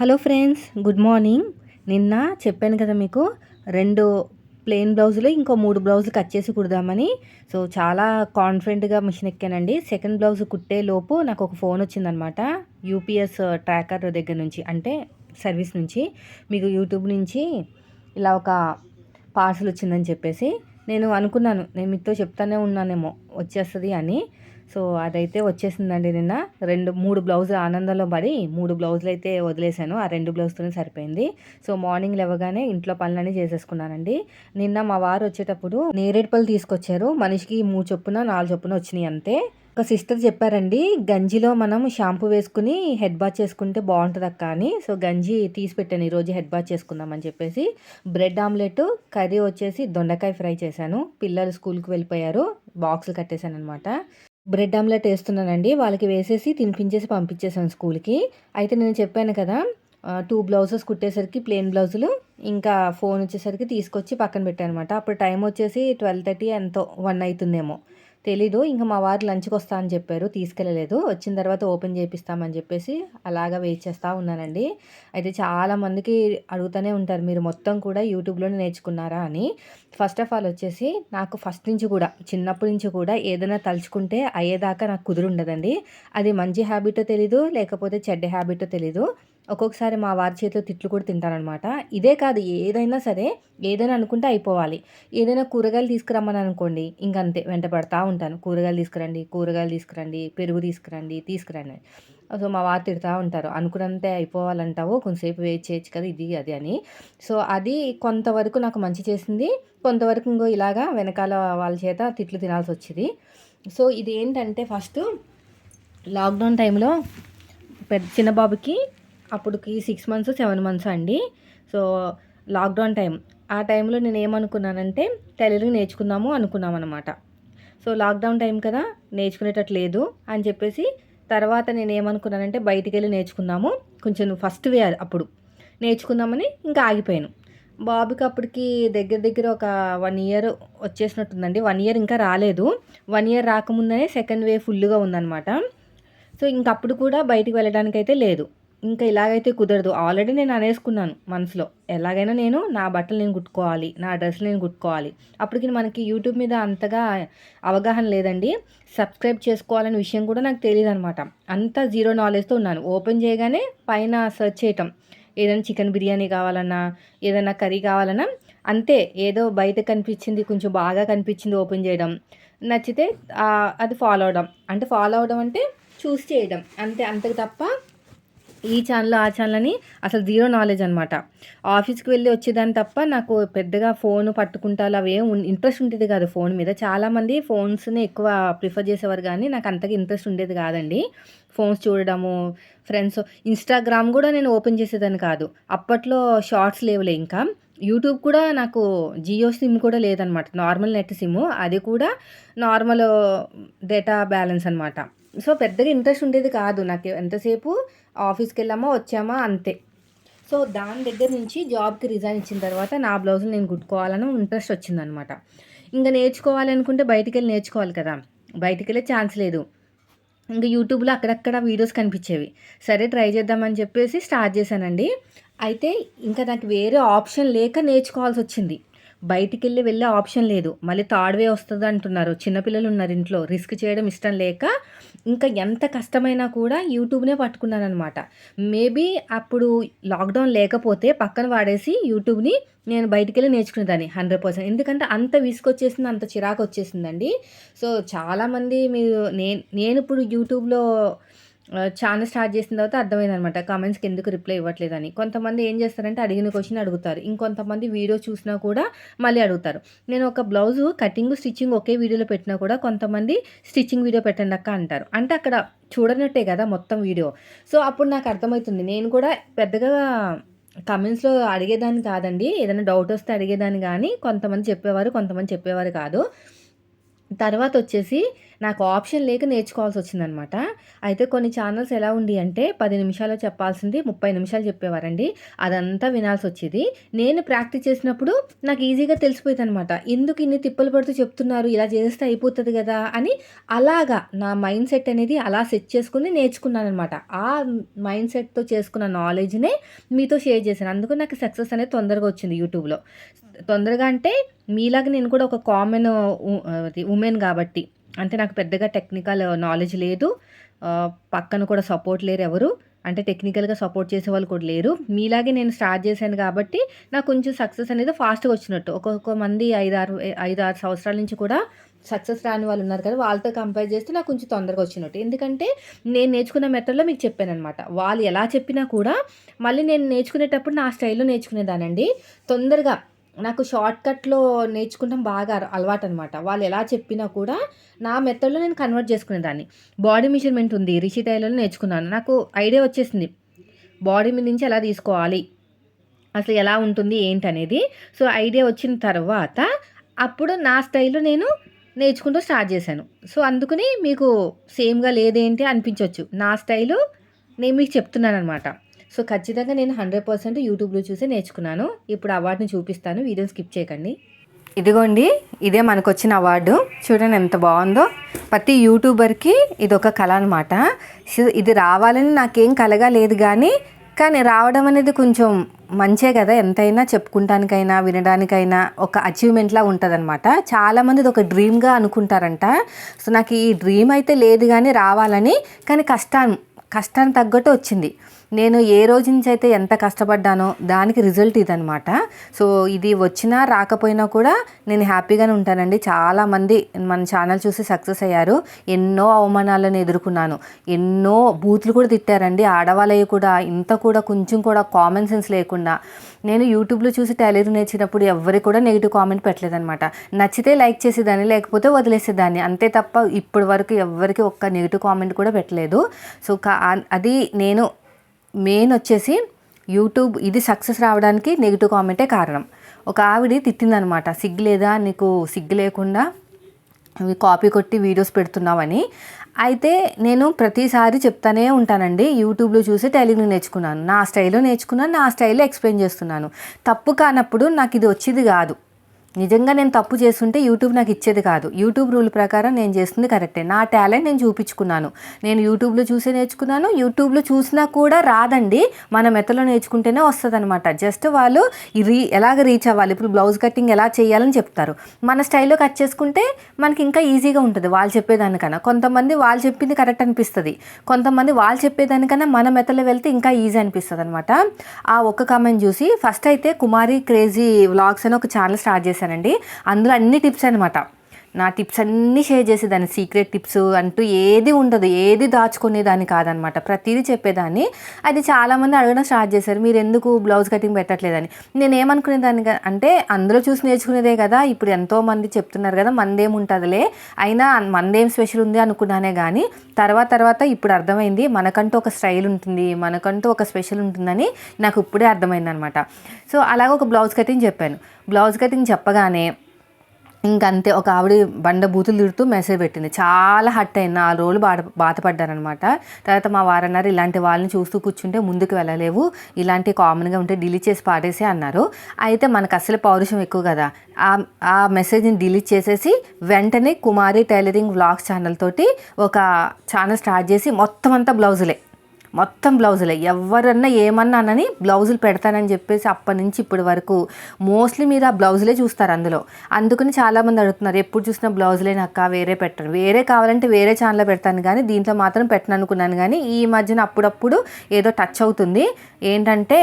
Hello friends good morning. నిన్న చెప్పాను కదా మీకు రెండు ప్లెయిన్ బ్లౌజులు ఇంకో మూడు బ్లౌజులు కట్ చేసి కుడదామని. సో చాలా కాన్ఫిడెంట్గా మిషన్ ఎక్కానండి. సెకండ్ బ్లౌజ్ కుట్టే లోపు నాకు ఒక ఫోన్ వచ్చిందనమాట యూపీఎస్ ట్రాకర్ దగ్గర నుంచి అంటే సర్వీస్ నుంచి. మీకు యూట్యూబ్ నుంచి ఇలా ఒక పార్సల్ వచ్చిందని చెప్పేసి నేను అనుకున్నాను. నేను మీతో చెప్తానే ఉన్నానేమో వచ్చేస్తుంది అని. సో అదైతే వచ్చేసిందండి నిన్న. రెండు మూడు బ్లౌజులు ఆనందంలో పడి మూడు బ్లౌజులు అయితే వదిలేశాను. ఆ రెండు బ్లౌజ్తోనే సరిపోయింది. సో మార్నింగ్ లేవగానే ఇంట్లో పనులన్నీ చేసేసుకున్నానండి. నిన్న మా వారు వచ్చేటప్పుడు నేరేడు పళ్ళు తీసుకొచ్చారు. మనిషికి మూడు చొప్పున నాలుగు చొప్పున వచ్చినాయి అంతే. ఒక సిస్టర్ చెప్పారండి గంజిలో మనం షాంపూ వేసుకుని హెడ్ బాత్ చేసుకుంటే బాగుంటుంది అక్క అని. సో గంజి తీసి పెట్టాను ఈరోజు హెడ్ బాత్ చేసుకుందామని చెప్పేసి. బ్రెడ్ ఆమ్లెట్ కర్రీ వచ్చేసి దొండకాయ ఫ్రై చేశాను. పిల్లలు స్కూల్కి వెళ్ళిపోయారు బాక్సులు కట్టేశాను అనమాట బ్రెడ్ ఆమ్లెట్ వేస్తున్నానండి. వాళ్ళకి వేసేసి తినిపించేసి పంపించేసాను స్కూల్కి. అయితే నేను చెప్పాను కదా టూ బ్లౌజెస్ కుట్టేసరికి ప్లెయిన్ బ్లౌజులు ఇంకా ఫోన్ వచ్చేసరికి తీసుకొచ్చి పక్కన పెట్టాను అనమాట అప్పుడు టైం వచ్చేసి ట్వెల్వ్ థర్టీ ఎంతో వన్ అవుతుందేమో. తెలీదు. ఇంకా మా వారు లంచ్కి వస్తా అని చెప్పారు. తీసుకెళ్ళలేదు. వచ్చిన తర్వాత ఓపెన్ చేపిస్తామని చెప్పేసి అలాగా వెయిట్ చేస్తూ ఉన్నానండి. అయితే చాలామందికి అడుగుతూనే ఉంటారు మీరు మొత్తం కూడా యూట్యూబ్లోనే నేర్చుకున్నారా? అని. ఫస్ట్ ఆఫ్ ఆల్ వచ్చేసి నాకు ఫస్ట్ నుంచి కూడా చిన్నప్పటి నుంచి కూడా ఏదైనా తలుచుకుంటే అయ్యేదాకా నాకు కుదురుండదండి అది మంచి హ్యాబిటో తెలీదు లేకపోతే చెడ్డ హ్యాబిటో తెలీదు. ఒక్కొక్కసారి మా వారి చేతిలో తిట్లు కూడా తింటానమాట ఇదే కాదు ఏదైనా సరే ఏదైనా అనుకుంటే అయిపోవాలి. ఏదైనా కూరగాయలు తీసుకురమ్మని అనుకోండి ఇంకంతే వెంట పడతా ఉంటాను. కూరగాయలు తీసుకురండి కూరగాయలు తీసుకురండి పెరుగు తీసుకురండి తీసుకురండి. సో మా వారు తిడతా ఉంటారు. అనుకున్నంతే అయిపోవాలంటావు కొంతసేపు వెయిట్ చేయొచ్చు కదా ఇది అది అని. సో అది కొంతవరకు నాకు మంచి చేసింది. కొంతవరకు ఇంకో ఇలాగా వెనకాల వాళ్ళ చేత తిట్లు తినాల్సి వచ్చింది. సో ఇది ఏంటంటే ఫస్ట్ లాక్డౌన్ టైంలో పెద్ద చిన్న అప్పుడుకి అప్పటికి సిక్స్ మంత్స్ సెవెన్ మంత్స్ అండి. సో లాక్డౌన్ టైం ఆ టైంలో నేను ఏమనుకున్నానంటే టైలరింగ్ నేర్చుకుందాము అనుకున్నాం అనమాట సో లాక్డౌన్ టైం కదా నేర్చుకునేటట్టు లేదు అని చెప్పేసి తర్వాత నేను ఏమనుకున్నానంటే బయటికి వెళ్ళి నేర్చుకుందాము. కొంచెం ఫస్ట్ వే అప్పుడు. నేర్చుకుందామని ఇంకా ఆగిపోయాను. బాబుకి అప్పటికి దగ్గర దగ్గర ఒక వన్ ఇయర్ వచ్చేసినట్టుందండి. వన్ ఇయర్ ఇంకా రాలేదు. వన్ ఇయర్ రాకముందనే సెకండ్ వే ఫుల్గా ఉందన్నమాట. సో ఇంకప్పుడు కూడా బయటికి వెళ్ళడానికైతే లేదు. ఇంకా ఇలాగైతే కుదరదు. ఆల్రెడీ నేను అనేసుకున్నాను మనసులో. ఎలాగైనా నేను నా బట్టలు నేను కుట్టుకోవాలి నా డ్రెస్సులు నేను కుట్టుకోవాలి. అప్పటికి మనకి యూట్యూబ్ మీద అంతగా అవగాహన లేదండి. సబ్స్క్రైబ్ చేసుకోవాలనే విషయం కూడా నాకు తెలియదు అనమాట అంత జీరో నాలెడ్జ్తో ఉన్నాను. ఓపెన్ చేయగానే పైన సెర్చ్ చేయటం. ఏదైనా చికెన్ బిర్యానీ కావాలన్నా ఏదైనా కర్రీ కావాలన్నా అంతే. ఏదో బయట కనిపించింది కొంచెం బాగా కనిపించింది ఓపెన్ చేయడం. నచ్చితే అది ఫాలో అవడం. అంటే ఫాలో అవడం అంటే చూస్ చేయడం. అంతే. అంతకు తప్ప ఈ ఛానల్ ఆ ఛానల్ అని అసలు జీరో నాలెడ్జ్ అనమాట ఆఫీస్కి వెళ్ళి వచ్చేదాన్ని తప్ప నాకు పెద్దగా ఫోన్ పట్టుకుంటా అవి ఏం ఇంట్రెస్ట్ ఉండేది కాదు ఫోన్ మీద. చాలామంది ఫోన్స్ని ఎక్కువ ప్రిఫర్ చేసేవారు కానీ నాకు అంతగా ఇంట్రెస్ట్ ఉండేది కాదండి. ఫోన్స్ చూడడము ఫ్రెండ్స్ ఇన్స్టాగ్రామ్ కూడా నేను ఓపెన్ చేసేదాన్ని కాదు. అప్పట్లో షార్ట్స్ లేవులే ఇంకా. యూట్యూబ్ కూడా నాకు జియో సిమ్ కూడా లేదనమాట నార్మల్ నెట్ సిమ్ అది కూడా నార్మల్ డేటా బ్యాలెన్స్ అనమాట సో పెద్దగా ఇంట్రెస్ట్ ఉండేది కాదు. నాకు ఎంతసేపు ఆఫీస్కి వెళ్ళామా వచ్చామా అంతే. సో దాని దగ్గర నుంచి జాబ్కి రిజైన్ ఇచ్చిన తర్వాత నా బ్లౌజులు నేను కుట్టుకోవాలని ఇంట్రెస్ట్ వచ్చిందనమాట. ఇంకా నేర్చుకోవాలనుకుంటే బయటికి వెళ్ళి నేర్చుకోవాలి కదా. బయటికి వెళ్ళే ఛాన్స్ లేదు. ఇంకా యూట్యూబ్లో అక్కడక్కడ వీడియోస్ కనిపించేవి. సరే ట్రై చేద్దామని చెప్పేసి స్టార్ట్ చేశానండి. అయితే ఇంకా నాకు వేరే ఆప్షన్ లేక నేర్చుకోవాల్సి వచ్చింది. బయటికి వెళ్ళి వెళ్ళే ఆప్షన్ లేదు. మళ్ళీ థర్డ్ వే వస్తుంది అంటున్నారు. చిన్నపిల్లలు ఉన్నారు ఇంట్లో. రిస్క్ చేయడం ఇష్టం లేక ఇంకా ఎంత కష్టమైనా కూడా యూట్యూబ్నే పట్టుకున్నాను అనమాట మేబీ అప్పుడు లాక్డౌన్ లేకపోతే పక్కన వాడేసి యూట్యూబ్ని నేను బయటికి వెళ్ళి నేర్చుకునేదాన్ని హండ్రెడ్ పర్సెంట్. ఎందుకంటే అంత విసుకొచ్చేసింది అంత చిరాకు వచ్చేసిందండి. సో చాలామంది మీరు నేను నేను ఇప్పుడు యూట్యూబ్లో ఛానల్ స్టార్ట్ చేసిన తర్వాత అర్థమైంది అనమాట కామెంట్స్కి ఎందుకు రిప్లై ఇవ్వట్లేదని. కొంతమంది ఏం చేస్తారంటే అడిగిన క్వశ్చన్ అడుగుతారు. ఇంకొంతమంది వీడియో చూసినా కూడా మళ్ళీ అడుగుతారు. నేను ఒక బ్లౌజు కటింగ్ స్టిచ్చింగ్ ఒకే వీడియోలో పెట్టినా కూడా కొంతమంది స్టిచ్చింగ్ వీడియో పెట్టండి అక్క అంటారు. అంటే అక్కడ చూడనట్టే కదా మొత్తం వీడియో సో అప్పుడు నాకు అర్థమవుతుంది. నేను కూడా పెద్దగా కమెంట్స్లో అడిగేదాన్ని కాదండి. ఏదైనా డౌట్ వస్తే అడిగేదాన్ని కానీ కొంతమంది చెప్పేవారు కొంతమంది చెప్పేవారు కాదు. తర్వాత వచ్చేసి నాకు ఆప్షన్ లేక నేర్చుకోవాల్సి వచ్చిందనమాట అయితే కొన్ని ఛానల్స్ ఎలా ఉంది అంటే పది నిమిషాలు చెప్పాల్సింది ముప్పై నిమిషాలు చెప్పేవారండి. అదంతా వినాల్సి వచ్చేది నేను ప్రాక్టీస్ చేసినప్పుడు నాకు ఈజీగా తెలిసిపోయింది అనమాట ఎందుకు ఇన్ని తిప్పలు పడుతూ చెప్తున్నారు? ఇలా చేస్తే అయిపోతుంది కదా అని అలాగా నా మైండ్ సెట్ అనేది అలా సెట్ చేసుకుని నేర్చుకున్నాను అనమాట ఆ మైండ్ సెట్తో చేసుకున్న నాలెడ్జ్నే మీతో షేర్ చేశాను. అందుకు నాకు సక్సెస్ అనేది తొందరగా వచ్చింది యూట్యూబ్లో. తొందరగా అంటే మీలాగా నేను కూడా ఒక కామన్ ఉమెన్ కాబట్టి. అంటే నాకు పెద్దగా టెక్నికల్ నాలెడ్జ్ లేదు. పక్కన కూడా సపోర్ట్ లేరు ఎవరు. అంటే టెక్నికల్గా సపోర్ట్ చేసే వాళ్ళు కూడా లేరు. మీలాగే నేను స్టార్ట్ చేశాను కాబట్టి నాకు కొంచెం సక్సెస్ అనేది ఫాస్ట్గా వచ్చినట్టు. ఒక్కొక్క మంది ఐదు ఆరు ఐదు ఆరు సంవత్సరాల నుంచి కూడా సక్సెస్ రాని వాళ్ళు ఉన్నారు కదా వాళ్ళతో కంపేర్ చేస్తే నాకు కొంచెం తొందరగా వచ్చినట్టు. ఎందుకంటే నేను నేర్చుకున్న మెథడ్లో మీకు చెప్పాను అనమాట వాళ్ళు ఎలా చెప్పినా కూడా మళ్ళీ నేను నేర్చుకునేటప్పుడు నా స్టైల్లో నేర్చుకునేదానండి. తొందరగా నాకు షార్ట్ కట్లో నేర్చుకుంటాం బాగా అలవాటు అనమాట వాళ్ళు ఎలా చెప్పినా కూడా నా మెథడ్లో నేను కన్వర్ట్ చేసుకునేదాన్ని. బాడీ మెజర్మెంట్ ఉంది రిషి టైలర్లో నేర్చుకున్నాను. నాకు ఐడియా వచ్చేసింది. బాడీ మీద నుంచి ఎలా తీసుకోవాలి? అసలు ఎలా ఉంటుంది? ఏంటి అనేది సో ఐడియా వచ్చిన తర్వాత అప్పుడు నా స్టైల్లో నేను నేర్చుకుంటూ స్టార్ట్ చేశాను. సో అందుకని మీకు సేమ్గా లేదేంటి అనిపించవచ్చు నా స్టైలు నేను మీకు చెప్తున్నాను అనమాట సో ఖచ్చితంగా నేను హండ్రెడ్ పర్సెంట్ యూట్యూబ్లో చూసి నేర్చుకున్నాను. ఇప్పుడు అవార్డుని చూపిస్తాను. వీడియో స్కిప్ చేయకండి. ఇదిగోండి ఇదే మనకు వచ్చిన అవార్డు. చూడండి ఎంత బాగుందో. ప్రతి యూట్యూబర్కి ఇది ఒక కళ అనమాట ఇది రావాలని నాకేం కలగా లేదు కానీ కానీ రావడం అనేది కొంచెం మంచే కదా. ఎంతైనా చెప్పుకుంటానికైనా వినడానికైనా ఒక అచీవ్మెంట్లా ఉంటుందన్నమాట. చాలామంది ఇది ఒక డ్రీమ్గా అనుకుంటారంట. సో నాకు ఈ డ్రీమ్ అయితే లేదు కానీ రావాలని కానీ కష్టం కష్టానికి తగ్గట్టు వచ్చింది. నేను ఏ రోజు నుంచి అయితే ఎంత కష్టపడ్డానో దానికి రిజల్ట్ ఇదనమాట సో ఇది వచ్చినా రాకపోయినా కూడా నేను హ్యాపీగానే ఉంటానండి. చాలామంది మన ఛానల్ చూసి సక్సెస్ అయ్యారు. ఎన్నో అవమానాలను ఎదుర్కొన్నాను. ఎన్నో బూతులు కూడా తిట్టారండి. ఆడవాళ్ళవి కూడా ఇంత కూడా కొంచెం కూడా కామన్ సెన్స్ లేకుండా. నేను యూట్యూబ్లో చూసి టైలరింగ్ నేర్చినప్పుడు ఎవరికి కూడా నెగిటివ్ కామెంట్ పెట్టలేదనమాట నచ్చితే లైక్ చేసేదాన్ని లేకపోతే వదిలేసేదాన్ని. అంతే తప్ప ఇప్పటి వరకు ఎవరికి ఒక్క నెగిటివ్ కామెంట్ కూడా పెట్టలేదు. సో కా- అది నేను మెయిన్ వచ్చేసి యూట్యూబ్ ఇది సక్సెస్ రావడానికి నెగిటివ్ కామెంటే కారణం. ఒక ఆవిడ తిట్టిందనమాట సిగ్గు లేదా? నీకు సిగ్గు లేకుండా కాపీ కొట్టి వీడియోస్ పెడుతున్నావని. అయితే నేను ప్రతిసారి చెప్తానే ఉంటానండి యూట్యూబ్లో చూసి టైలింగ్ నేర్చుకున్నాను. నా స్టైల్లో నేర్చుకున్నాను నా స్టైల్లో ఎక్స్ప్లెయిన్ చేస్తున్నాను. తప్పు కానప్పుడు నాకు ఇది వచ్చేది కాదు. నిజంగా నేను తప్పు చేస్తుంటే యూట్యూబ్ నాకు ఇచ్చేది కాదు. యూట్యూబ్ రూల్ ప్రకారం నేను చేస్తుంది కరెక్టే. నా టాలెంట్ నేను చూపించుకున్నాను. నేను యూట్యూబ్లో చూసే నేర్చుకున్నాను. యూట్యూబ్లో చూసినా కూడా రాదండి. మన మెత్తలో నేర్చుకుంటేనే వస్తుంది అనమాట జస్ట్ వాళ్ళు రీ ఎలాగ రీచ్ అవ్వాలి? ఇప్పుడు బ్లౌజ్ కటింగ్ ఎలా చేయాలని చెప్తారు. మన స్టైల్లో కట్ చేసుకుంటే మనకి ఇంకా ఈజీగా ఉంటుంది వాళ్ళు చెప్పేదానికన్నా. కొంతమంది వాళ్ళు చెప్పింది కరెక్ట్ అనిపిస్తుంది. కొంతమంది వాళ్ళు చెప్పేదానికన్నా మన మెతలో వెళ్తే ఇంకా ఈజీ అనిపిస్తుంది అనమాట ఆ ఒక్క కామెంట్ చూసి ఫస్ట్ అయితే కుమారి క్రేజీ వ్లాగ్స్ అని ఒక ఛానల్ స్టార్ట్ చేశాను. చేశానండి అందులో అన్ని టిప్స్ అనమాట నా టిప్స్ అన్నీ షేర్ చేసేదాన్ని. సీక్రెట్ టిప్స్ అంటూ ఏది ఉండదు. ఏది దాచుకునేదాన్ని కాదనమాట. ప్రతిదీ చెప్పేదాన్ని. అది చాలామంది అడగడం స్టార్ట్ చేశారు. మీరు ఎందుకు బ్లౌజ్ కటింగ్ పెట్టట్లేదని? నేను ఏమనుకునేదాన్ని అంటే అందరూ చూసి నేర్చుకునేదే కదా. ఇప్పుడు ఎంతోమంది చెప్తున్నారు కదా మందేం ఉంటుందిలే. అయినా మందేం స్పెషల్ ఉంది అనుకున్నానే కానీ తర్వాత తర్వాత ఇప్పుడు అర్థమైంది. మనకంటూ ఒక స్టైల్ ఉంటుంది. మనకంటూ ఒక స్పెషల్ ఉంటుందని నాకు ఇప్పుడే అర్థమైంది అనమాట సో అలాగ ఒక బ్లౌజ్ కటింగ్ చెప్పాను. బ్లౌజ్ కటింగ్ చెప్పగానే ఇంకంతే ఒక ఆవిడ బండ బూతులు తిడుతూ మెసేజ్ పెట్టింది. చాలా హట్ అయింది. నాలుగు రోజులు బాధ బాధపడ్డారనమాట తర్వాత మా వారన్నారు ఇలాంటి వాళ్ళని చూస్తూ కూర్చుంటే ముందుకు వెళ్ళలేవు. ఇలాంటి కామన్గా ఉంటే డిలీట్ చేసి పాడేసి అన్నారు. అయితే మనకు అసలు పౌరుషం ఎక్కువ కదా. ఆ మెసేజ్ని డిలీట్ చేసేసి వెంటనే కుమారి టైలరింగ్ వ్లాగ్స్ ఛానల్ తోటి ఒక ఛానల్ స్టార్ట్ చేసి మొత్తం అంతా బ్లౌజులే. మొత్తం బ్లౌజులే. ఎవరన్నా ఏమన్నా అనని బ్లౌజులు పెడతానని చెప్పేసి అప్పటి నుంచి ఇప్పటి వరకు మోస్ట్లీ మీరు ఆ బ్లౌజులే చూస్తారు అందులో. అందుకని చాలామంది అడుగుతున్నారు ఎప్పుడు చూసినా బ్లౌజులే నాకు వేరే పెట్టను వేరే కావాలంటే వేరే ఛానల్లో పెడతాను కానీ దీంట్లో మాత్రం పెట్టను అనుకున్నాను కానీ ఈ మధ్యన అప్పుడప్పుడు ఏదో టచ్ అవుతుంది. ఏంటంటే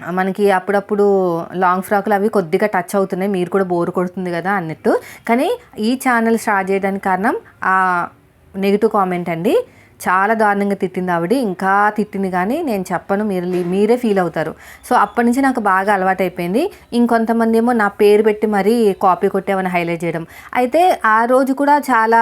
మనకి అప్పుడప్పుడు లాంగ్ ఫ్రాక్లు అవి కొద్దిగా టచ్ అవుతున్నాయి. మీరు కూడా బోర్ కొడుతుంది కదా అన్నట్టు. కానీ ఈ ఛానల్ స్టార్ట్ చేయడానికి కారణం ఆ నెగిటివ్ కామెంట్ అండి. చాలా దారుణంగా తిట్టింది ఆవిడ. ఇంకా తిట్టింది కానీ నేను చెప్పను మీరు మీరే ఫీల్ అవుతారు. సో అప్పటి నుంచి నాకు బాగా అలవాటు అయిపోయింది ఇంకొంతమంది ఏమో నా పేరు పెట్టి మరీ కాపీ కొట్టామని హైలైట్ చేయడం. అయితే ఆ రోజు కూడా చాలా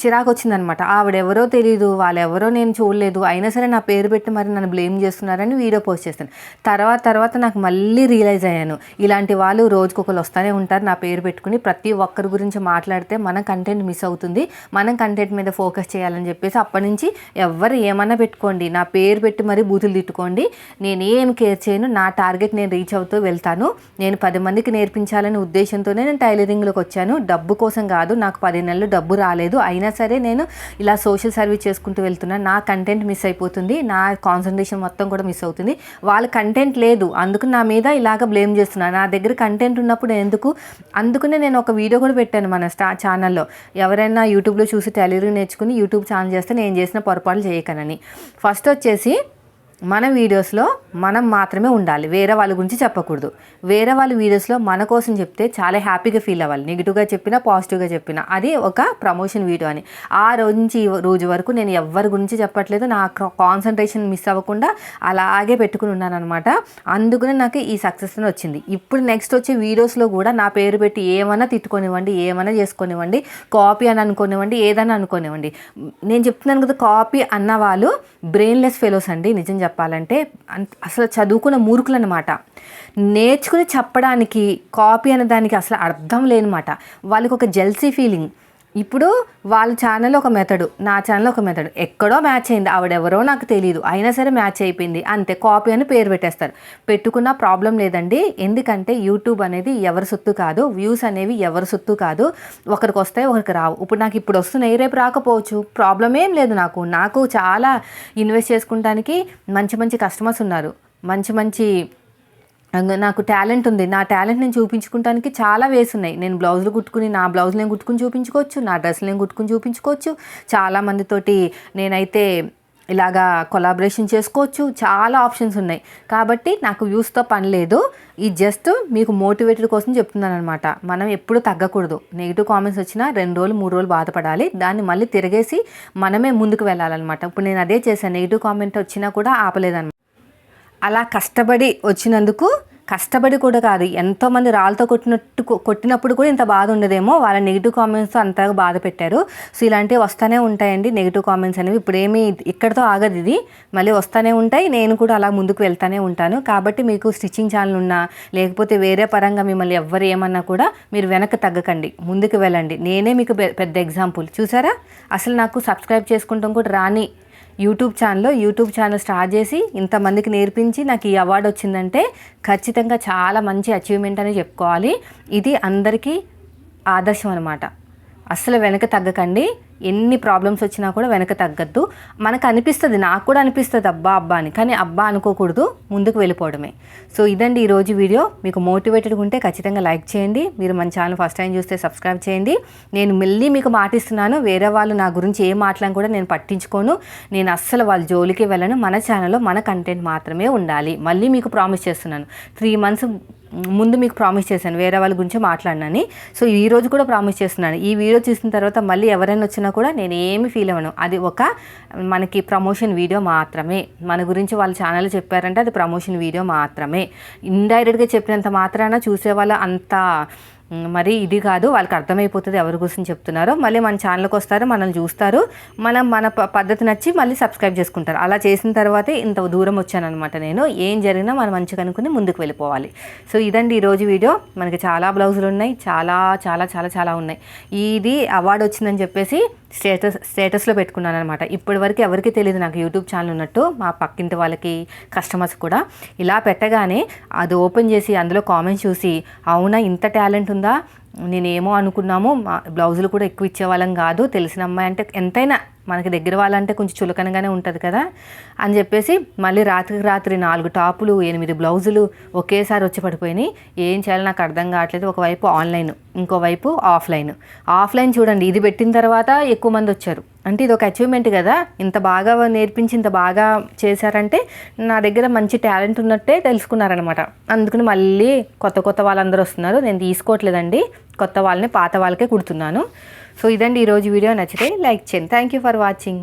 చిరాకు వచ్చిందనమాట ఆవిడెవరో తెలియదు వాళ్ళెవరో నేను చూడలేదు. అయినా సరే నా పేరు పెట్టి మరి నన్ను బ్లేమ్ చేస్తున్నారని వీడియో పోస్ట్ చేస్తాను తర్వాత తర్వాత నాకు మళ్ళీ రియలైజ్ అయ్యాను. ఇలాంటి వాళ్ళు రోజుకొకరు వస్తూనే ఉంటారు. నా పేరు పెట్టుకుని ప్రతి ఒక్కరి గురించి మాట్లాడితే మన కంటెంట్ మిస్ అవుతుంది. మనం కంటెంట్ మీద ఫోకస్ చేయాలని చెప్పేసి అప్పటి నుంచి ఎవరు ఏమన్నా పెట్టుకోండి. నా పేరు పెట్టి మరీ బూతులు తిట్టుకోండి. నేను ఏం కేర్ చేయను నా టార్గెట్ నేను రీచ్ అవుతూ వెళ్తాను. నేను పది మందికి నేర్పించాలనే ఉద్దేశంతోనే నేను టైలరింగ్లోకి వచ్చాను. డబ్బు కోసం కాదు నాకు పది నెలలు డబ్బు రాలేదు. అయినా సరే నేను ఇలా సోషల్ సర్వీస్ చేసుకుంటూ వెళ్తున్నాను నా కంటెంట్ మిస్ అయిపోతుంది. నా కాన్సన్ట్రేషన్ మొత్తం కూడా మిస్ అవుతుంది. వాళ్ళ కంటెంట్ లేదు. అందుకు నా మీద ఇలాగ బ్లేమ్ చేస్తున్నాను నా దగ్గర కంటెంట్ ఉన్నప్పుడు ఎందుకు? అందుకనే నేను ఒక వీడియో కూడా పెట్టాను మన స్టా ఛానల్లో ఎవరైనా యూట్యూబ్లో చూసి టైలరింగ్ నేర్చుకుని యూట్యూబ్ ఛానల్ చేస్తే నేను చేసిన పొరపాట్లు చేయకనని. ఫస్ట్ వచ్చేసి మన వీడియోస్లో మనం మాత్రమే ఉండాలి. వేరే వాళ్ళ గురించి చెప్పకూడదు. వేరే వాళ్ళ వీడియోస్లో మన కోసం చెప్తే చాలా హ్యాపీగా ఫీల్ అవ్వాలి. నెగిటివ్గా చెప్పినా పాజిటివ్గా చెప్పినా. అది ఒక ప్రమోషన్ వీడియో అని. ఆ రోజు నుంచి రోజు వరకు నేను ఎవరి గురించి చెప్పట్లేదు. నా కాన్సన్ట్రేషన్ మిస్ అవ్వకుండా అలాగే పెట్టుకుని ఉన్నాను అనమాట అందుకనే నాకు ఈ సక్సెస్ వచ్చింది. ఇప్పుడు నెక్స్ట్ వచ్చే వీడియోస్లో కూడా నా పేరు పెట్టి ఏమైనా తిట్టుకొనివ్వండి ఏమైనా చేసుకొనివ్వండి కాపీ అని అనుకోనివ్వండి ఏదైనా అనుకోనివ్వండి. నేను చెప్తున్నాను కదా కాపీ అన్న వాళ్ళు బ్రెయిన్లెస్ ఫెలోస్ అండి. నిజం చెప్పాలంటే అసలు చదువుకున్న మూర్ఖులన్నమాట. నేర్చుకుని చెప్పడానికి కాపీ అనే దానికి అసలు అర్థం లేనమాట. వాళ్ళకి ఒక జెల్సీ ఫీలింగ్. ఇప్పుడు వాళ్ళ ఛానల్ ఒక మెథడు నా ఛానల్ ఒక మెథడు ఎక్కడో మ్యాచ్ అయింది ఆవిడెవరో నాకు తెలియదు అయినా సరే మ్యాచ్ అయిపోయింది. అంతే కాపీ అని పేరు పెట్టేస్తారు. పెట్టుకున్న ప్రాబ్లం లేదండి. ఎందుకంటే యూట్యూబ్ అనేది ఎవరి సొత్తు కాదు వ్యూస్ అనేవి ఎవరి సొత్తు కాదు. ఒకరికి వస్తాయి ఒకరికి రావు. ఇప్పుడు నాకు ఇప్పుడు వస్తున్నాయి రేపు రాకపోవచ్చు. ప్రాబ్లం ఏం లేదు నాకు. నాకు చాలా ఇన్వెస్ట్ చేసుకుంటానికి మంచి మంచి కస్టమర్స్ ఉన్నారు. మంచి మంచి నాకు టాలెంట్ ఉంది. నా టాలెంట్ నేను చూపించుకోవడానికి చాలా వేస్ ఉన్నాయి. నేను బ్లౌజులు కుట్టుకుని నా బ్లౌజులు నేను కుట్టుకుని చూపించుకోవచ్చు నా డ్రెస్సులు నేను కుట్టుకుని చూపించుకోవచ్చు. చాలా మందితోటి నేనైతే ఇలాగా కొలాబరేషన్ చేసుకోవచ్చు. చాలా ఆప్షన్స్ ఉన్నాయి. కాబట్టి నాకు వ్యూస్తో పని లేదు. ఈ జస్ట్ మీకు మోటివేటెడ్ కోసం చెప్తున్నాను అనమాట మనం ఎప్పుడు తగ్గకూడదు. నెగిటివ్ కామెంట్స్ వచ్చినా రెండు రోజులు మూడు రోజులు బాధపడాలి. దాన్ని మళ్ళీ తిరిగేసి మనమే ముందుకు వెళ్ళాలన్నమాట. ఇప్పుడు నేను అదే చేశాను. నెగిటివ్ కామెంట్ వచ్చినా కూడా ఆపలేదన్నమాట. అలా కష్టపడి వచ్చినందుకు కష్టపడి కూడా కాదు ఎంతోమంది రాళ్ళతో కొట్టినట్టు కొట్టినప్పుడు కూడా ఇంత బాధ ఉండదేమో. వాళ్ళ నెగిటివ్ కామెంట్స్ అంతగా బాధ పెట్టారు. సో ఇలాంటివి వస్తూనే ఉంటాయండి. నెగిటివ్ కామెంట్స్ అనేవి ఇప్పుడు ఏమీ ఇక్కడితో ఆగదు ఇది. మళ్ళీ వస్తూనే ఉంటాయి. నేను కూడా అలా ముందుకు వెళ్తూనే ఉంటాను. కాబట్టి మీకు స్టిచ్చింగ్ ఛానల్ ఉన్నా లేకపోతే వేరే పరంగా మిమ్మల్ని ఎవ్వరు ఏమన్నా కూడా మీరు వెనక్కి తగ్గకండి. ముందుకు వెళ్ళండి. నేనే మీకు పెద్ద ఎగ్జాంపుల్ చూసారా? అసలు నాకు సబ్స్క్రైబ్ చేసుకుంటాం కూడా రాని యూట్యూబ్ ఛానల్లో యూట్యూబ్ ఛానల్ స్టార్ట్ చేసి ఇంతమందికి నేర్పించి నాకు ఈ అవార్డు వచ్చిందంటే ఖచ్చితంగా చాలా మంచి అచీవ్మెంట్ అని చెప్పుకోవాలి. ఇది అందరికీ ఆదర్శం అనమాట అస్సలు వెనక తగ్గకండి. ఎన్ని ప్రాబ్లమ్స్ వచ్చినా కూడా వెనక తగ్గద్దు. మనకు అనిపిస్తుంది నాకు కూడా అనిపిస్తుంది అబ్బా అబ్బా అని. కానీ అబ్బా అనుకోకూడదు ముందుకు వెళ్ళిపోవడమే. సో ఇదండి ఈరోజు వీడియో. మీకు మోటివేటెడ్గా ఉంటే ఖచ్చితంగా లైక్ చేయండి. మీరు మన ఛానల్ ఫస్ట్ టైం చూస్తే సబ్స్క్రైబ్ చేయండి. నేను మళ్ళీ మీకు మాటిస్తున్నాను. వేరే వాళ్ళు నా గురించి ఏం మాట్లాడిన కూడా నేను పట్టించుకోను. నేను అస్సలు వాళ్ళ జోలికి వెళ్ళను. మన ఛానల్లో మన కంటెంట్ మాత్రమే ఉండాలి. మళ్ళీ మీకు ప్రామిస్ చేస్తున్నాను. త్రీ మంత్స్ ముందు మీకు ప్రామిస్ చేశాను వేరే వాళ్ళ గురించి మాట్లాడినని. సో ఈ రోజు కూడా ప్రామిస్ చేస్తున్నాను. ఈ వీడియో చూసిన తర్వాత మళ్ళీ ఎవరైనా వచ్చినా కూడా నేను ఏమి ఫీల్ అవ్వను. అది ఒక మనకి ప్రమోషన్ వీడియో మాత్రమే. మన గురించి వాళ్ళ ఛానల్ చెప్పారంటే అది ప్రమోషన్ వీడియో మాత్రమే. ఇండైరెక్ట్గా చెప్పినంత మాత్రాన చూసేవాళ్ళు అంత మరి ఇది కాదు వాళ్ళకి అర్థమైపోతుంది ఎవరి గురించి చెప్తున్నారో. మళ్ళీ మన ఛానల్కి వస్తారు మనల్ని చూస్తారు. మనం మన పద్ధతి నచ్చి మళ్ళీ సబ్స్క్రైబ్ చేసుకుంటారు. అలా చేసిన తర్వాతే ఇంత దూరం వచ్చానమాట నేను. ఏం జరిగినా మనం మంచిగా అనుకుని ముందుకు వెళ్ళిపోవాలి. సో ఇదండి ఈరోజు వీడియో. మనకి చాలా బ్లౌజులు ఉన్నాయి. చాలా చాలా చాలా చాలా ఉన్నాయి. ఇది అవార్డు వచ్చిందని చెప్పేసి స్టేటస్ స్టేటస్లో పెట్టుకున్నాను అనమాట ఇప్పటి వరకు ఎవరికి తెలియదు నాకు యూట్యూబ్ ఛానల్ ఉన్నట్టు మా పక్కింటి వాళ్ళకి కస్టమర్స్ కూడా. ఇలా పెట్టగానే అది ఓపెన్ చేసి అందులో కామెంట్స్ చూసి అవునా ఇంత టాలెంట్ ఉందా నేనేమో అనుకున్నాము. మా బ్లౌజులు కూడా ఎక్కువ ఇచ్చేవాళ్ళం కాదు. తెలిసిన అమ్మాయి అంటే ఎంతైనా మనకి దగ్గర వాళ్ళంటే కొంచెం చులకనగానే ఉంటుంది కదా? అని చెప్పేసి మళ్ళీ రాత్రికి రాత్రి నాలుగు టాపులు ఎనిమిది బ్లౌజులు ఒకేసారి వచ్చి పడిపోయినాయి. ఏం చేయాలో నాకు అర్థం కావట్లేదు. ఒకవైపు ఆన్లైన్ ఇంకోవైపు ఆఫ్లైన్. ఆఫ్లైన్ చూడండి. ఇది పెట్టిన తర్వాత ఎక్కువ మంది వచ్చారు. అంటే ఇది ఒక అచీవ్మెంట్ కదా. ఇంత బాగా నేర్పించి ఇంత బాగా చేశారంటే నా దగ్గర మంచి టాలెంట్ ఉన్నట్టే తెలుసుకున్నారనమాట. అందుకని మళ్ళీ కొత్త కొత్త వాళ్ళందరూ వస్తున్నారు. నేను తీసుకోవట్లేదండి. కొత్త వాళ్ళని పాత వాళ్ళకే కుడుతున్నాను. సో ఇదండి ఈరోజు వీడియో. నచ్చితే లైక్ చేయండి. Thank you for watching